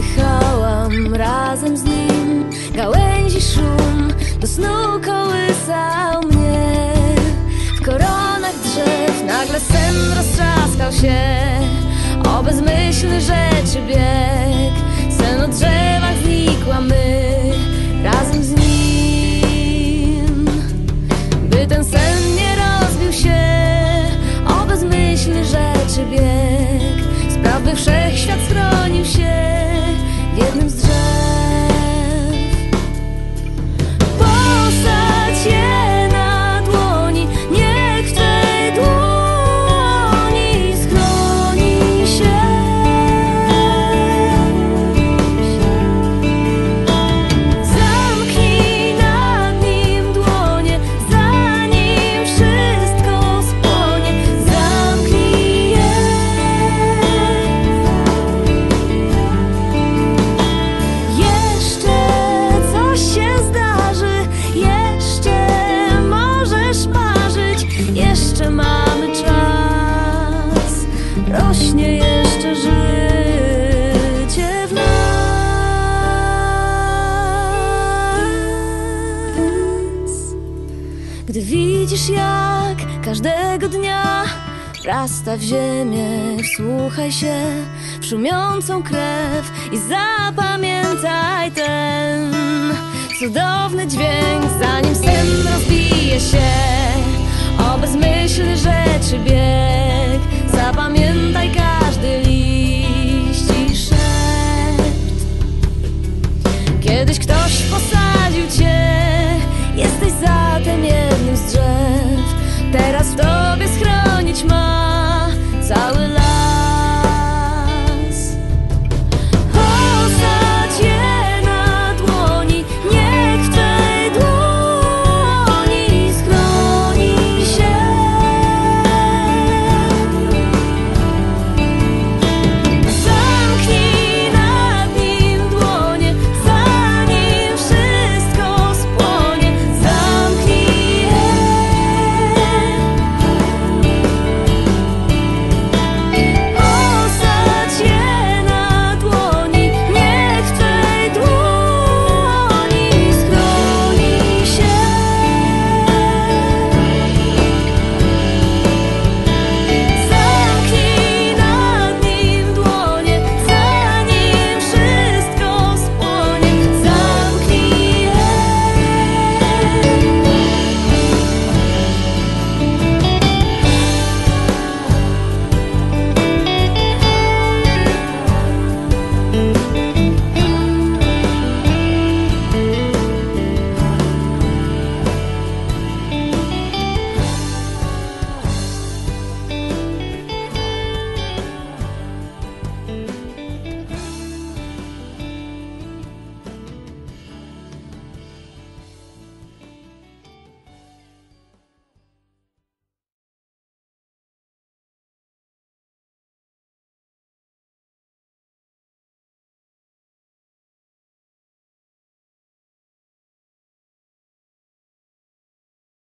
oddychałam razem z nim Gałęzi szum do snu kołysał mnie. W koronach drzew nagle sen roztrzaskał się O bezmyślny rzeczy bieg. Sen o drzewach znikła my widzisz jak każdego dnia Rasta w ziemię, wsłuchaj się w szumiącą krew I zapamiętaj ten cudowny dźwięk Zanim sen rozbije się. O bezmyślny rzeczy bieg Zapamiętaj każdy liść i szept Kiedyś ktoś posadził Teraz to